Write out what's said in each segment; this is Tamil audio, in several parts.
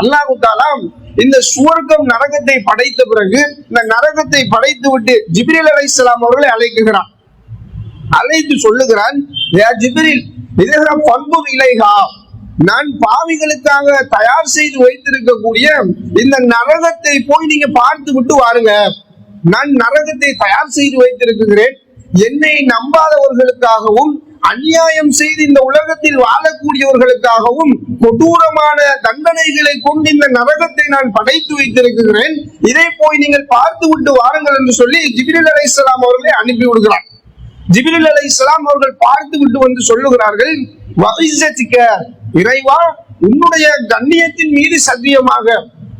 அல்லாஹு இந்த சுவர்க்கம் நரகத்தை படைத்த பிறகு இந்த நரகத்தை படைத்து விட்டு ஜிப்ரில் அலை இஸ்லாம் அவர்களை அழைக்குகிறான் அழைத்து சொல்லுகிறான் "யா பண்பு இலைகா நான் பாவிகளுக்காக தயார் செய்து வைத்திருக்கக்கூடிய இந்த நரகத்தை போய் நீங்க பார்த்து விட்டு வாருங்க. நான் நரகத்தை தயார் செய்து வைத்திருக்கிறேன். என்னை நம்பாதவர்களுக்காகவும் அநியாயம் செய்து இந்த உலகத்தில் வாழக்கூடியவர்களுக்காகவும் கொடூரமான தண்டனைகளை கொண்டு இந்த நரகத்தை நான் படைத்து வைத்திருக்கிறேன். இதை போய் நீங்கள் பார்த்து விட்டு வாருங்கள் என்று சொல்லி ஜிபிரில் அலைஹிஸ்ஸலாம் அவர்களை அனுப்பி விடுகிறார். ஜிபிரில் அலை இஸ்லாம் அவர்கள் பார்த்து விட்டு வந்து சொல்லுகிறார்கள் இறைவா உன்னுடைய கண்ணியத்தின் மீது சத்தியமாக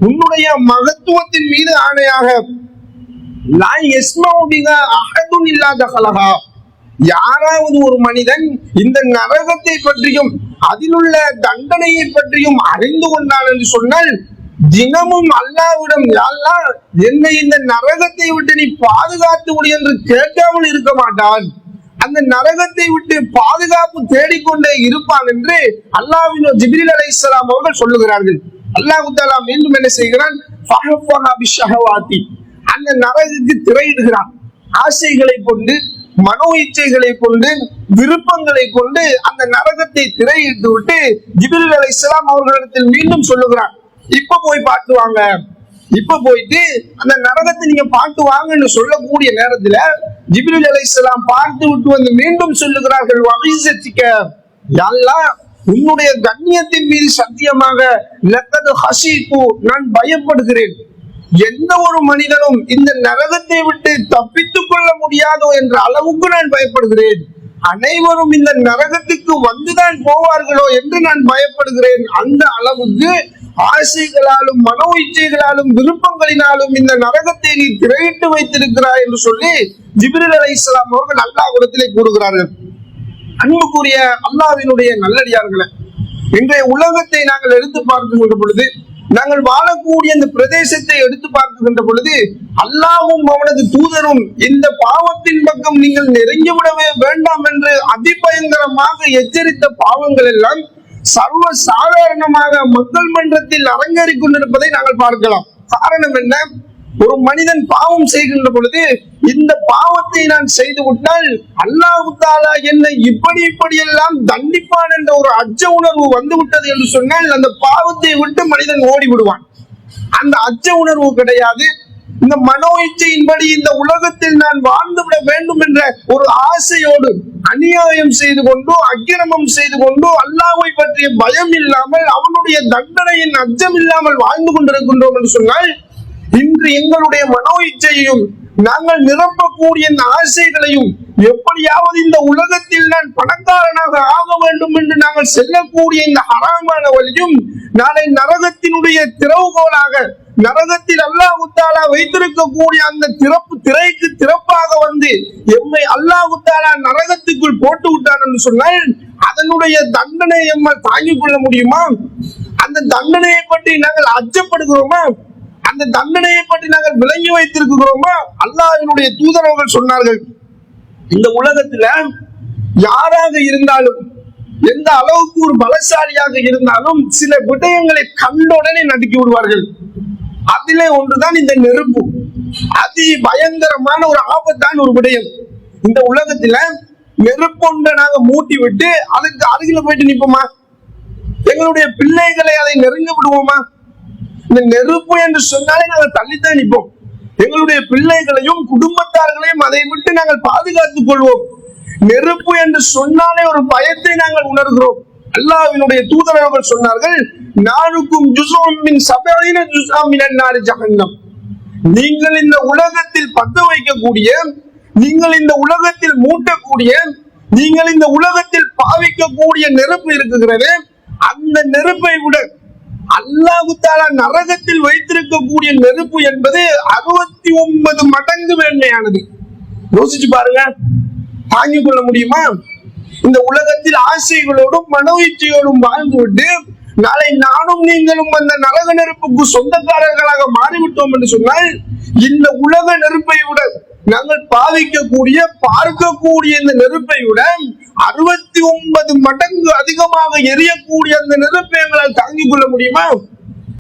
உன்னுடைய மகத்துவத்தின் மீது ஆணையாக லா யஸ்மஉ அகதும் இல்லாத கலகா யாராவது ஒரு மனிதன் இந்த நரகத்தை பற்றியும் அதில் உள்ள தண்டனையை பற்றியும் அறிந்து கொண்டான் என்று சொன்னால் தினமும் அல்லாவிடம் அல்லா என்னை இந்த நரகத்தை விட்டு நீ பாதுகாத்து விடு என்று கேட்காமல் இருக்க மாட்டான். அந்த நரகத்தை விட்டு பாதுகாப்பு தேடிக்கொண்டே இருப்பான் என்று அல்லாவின் ஜிபிரில் அலை இஸ்லாம் அவர்கள் சொல்லுகிறார்கள். அல்லாஹு தாலா மீண்டும் என்ன செய்கிறான்? அந்த நரகத்துக்கு திரையிடுகிறான். ஆசைகளை கொண்டு மனோ இச்சைகளை கொண்டு விருப்பங்களை கொண்டு அந்த நரகத்தை திரையிட்டு விட்டு ஜிபிரில் அலை இஸ்லாம் அவர்களிடத்தில் மீண்டும் சொல்லுகிறான் இப்ப போய் பார்த்து வாங்க. இப்ப போயிட்டு அந்த நரகத்தை நீங்க பார்த்து வாங்கன்னு சொல்லக்கூடிய நேரத்துல ஜிபிரில் அலை இஸ்லாம் பார்த்து விட்டு வந்து மீண்டும் சொல்லுகிறார்கள் வகைசத்திக்க எல்லாம் உன்னுடைய கண்ணியத்தின் மீது சத்தியமாக லக்கது ஹசிப்பு நான் பயப்படுகிறேன். எந்த ஒரு மனிதனும் இந்த நரகத்தை விட்டு தப்பித்துக் கொள்ள முடியாதோ என்ற அளவுக்கு நான் பயப்படுகிறேன். அனைவரும் இந்த நரகத்துக்கு வந்துதான் போவார்களோ என்று நான் பயப்படுகிறேன். அந்த அளவுக்கு ஆசைகளாலும் மனோ இச்சைகளாலும் விருப்பங்களினாலும் இந்த நரகத்தை நீ திரையிட்டு வைத்திருக்கிறாய் என்று சொல்லி ஜிப்ரில் அலை இஸ்லாம் அவர்கள் அல்லாஹ்விடத்திலே கூறுகிறார்கள். அன்புக்குரிய அல்லாவினுடைய நல்லடியார்களை இன்றைய உலகத்தை நாங்கள் எடுத்து பார்க்கும் பொழுது நாங்கள் வாழக்கூடிய இந்த பிரதேசத்தை எடுத்து பார்க்கின்ற பொழுது அல்லாவும் அவனது தூதரும் இந்த பாவத்தின் பக்கம் நீங்கள் நெருங்கி விடவே வேண்டாம் என்று அதிபயங்கரமாக எச்சரித்த பாவங்கள் எல்லாம் சர்வ சாதாரணமாக மக்கள் மன்றத்தில் அரங்கேறிக் கொண்டிருப்பதை நாங்கள் பார்க்கலாம். காரணம் என்ன? ஒரு மனிதன் பாவம் செய்கின்ற பொழுது இந்த பாவத்தை நான் செய்து விட்டால் அல்லாஹு என்னை இப்படி இப்படி எல்லாம் தண்டிப்பான் என்ற ஒரு அச்ச உணர்வு வந்து விட்டது என்று சொன்னால் அந்த பாவத்தை விட்டு மனிதன் ஓடி விடுவான் அந்த அச்ச உணர்வு கிடையாது. இந்த மனோ இச்சையின்படி இந்த உலகத்தில் நான் வாழ்ந்து விட வேண்டும் என்ற ஒரு ஆசையோடு அநியாயம் செய்து கொண்டு அக்கிரமம் செய்து கொண்டு அல்லாவை பற்றிய பயம் இல்லாமல் அவனுடைய தண்டனையின் அச்சம் இல்லாமல் வாழ்ந்து கொண்டிருக்கின்றோம் என்று சொன்னால் இன்று எங்களுடைய மனோ இச்சையையும் நாங்கள் நிரப்பக்கூடிய இந்த ஆசைகளையும் எப்படியாவது இந்த உலகத்தில் நான் பணக்காரனாக ஆக வேண்டும் என்று நாங்கள் செல்லக்கூடிய இந்த ஹராமான வழியும் நாளை நரகத்தினுடைய திறவுகோலாக நரகத்தில் அல்லாஹுத்தாலா வைத்திருக்கக்கூடிய அந்த திறப்பு திரைக்கு திறப்பாக வந்து எம்மை அல்லாஹுத்தாலா நரகத்துக்குள் போட்டு விட்டான் என்று சொன்னால் அதனுடைய தண்டனை எம்மால் தாங்கிக் கொள்ள முடியுமா? அந்த தண்டனையை பற்றி நாங்கள் அச்சப்படுகிறோமா? அந்த தண்டனையை பற்றி நாங்கள் விளங்கி வைத்திருக்கிறோமா? அல்லாவினுடைய தூதரவர்கள் சொன்னார்கள் இந்த உலகத்துல யாராக இருந்தாலும் எந்த அளவுக்கு ஒரு பலசாலியாக இருந்தாலும் சில விடயங்களை கண்டுடனே நடுக்கி விடுவார்கள். அதிலே ஒன்றுதான் இந்த நெருப்பு. அதி பயங்கரமான ஒரு ஆபத்தான ஒரு விடயம். இந்த உலகத்துல நெருப்பொன்றை நாங்க மூட்டி விட்டு அதுக்கு அருகில போயிட்டு நிப்போமா? எங்களுடைய பிள்ளைகளை அதை நெருங்க விடுவோமா? இந்த நெருப்பு என்று சொன்னாலே நாங்கள் தள்ளித்தான் நிற்போம். எங்களுடைய பிள்ளைகளையும் குடும்பத்தார்களையும் அதை விட்டு நாங்கள் பாதுகாத்துக் கொள்வோம். நெருப்பு என்று சொன்னாலே ஒரு பயத்தை நாங்கள் உணர்கிறோம். அல்லாவினுடைய தூதரவர்கள் சொன்னார்கள் நானுக்கும் ஜுசோமின் சபையின ஜுசாமின் நாடு ஜகன்னம் நீங்கள் இந்த உலகத்தில் பத்த வைக்கக்கூடிய நீங்கள் இந்த உலகத்தில் மூட்டக்கூடிய நீங்கள் இந்த உலகத்தில் பாவிக்கக்கூடிய நெருப்பு இருக்குகிறது அந்த நெருப்பை விட அல்லாஹுத்தாலா நரகத்தில் வைத்திருக்கக்கூடிய நெருப்பு என்பது அறுபத்தி ஒன்பது மடங்கு மேன்மையானது. யோசிச்சு பாருங்க. தாங்கிக் கொள்ள முடியுமா? இந்த உலகத்தில் ஆசைகளோடும் மனோயிச்சையோடும் வாழ்ந்துவிட்டு நாளை நானும் நீங்களும் அந்த நரக நெருப்புக்கு சொந்தக்காரர்களாக மாறிவிட்டோம் என்று சொன்னால் இந்த உலக நெருப்பை விட நாங்கள் பாவிக்கக்கூடிய பார்க்கக்கூடிய இந்த நெருப்பை விட அறுபத்தி ஒன்பது மடங்கு அதிகமாக எரியக்கூடிய அந்த நெருப்பை எங்களால் தாங்கிக் கொள்ள முடியுமா?